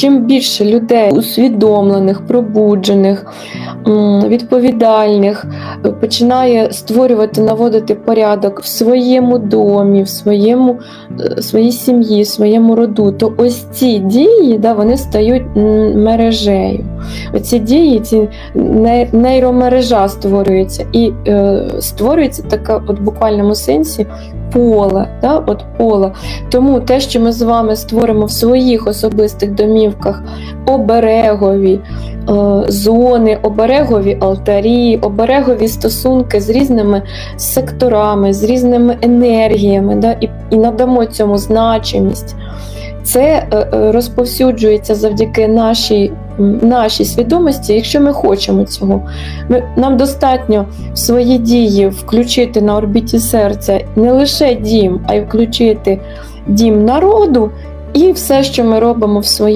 чим більше людей усвідомлених, пробуджених, відповідальних починає створювати, наводити порядок в своєму домі, в своєму, е, своїй сім'ї, в своєму роду, то ось ці дії да, вони стають мережею. Оці дії, ці нейромережа створюється, і е, створюється така, от в буквальному сенсі, поле. Да, от поле. Тому те, що ми з вами створимо в своїх особистих домівках, оберегові е, зони, оберегові алтарі, оберегові стосунки з різними секторами, з різними енергіями, да, і, і надамо цьому значимість. Це е, е, розповсюджується завдяки нашій, нашій свідомості, якщо ми хочемо цього. Ми, нам достатньо в свої дії включити на орбіті серця не лише дім, а й включити дім народу і все, що ми робимо в своїй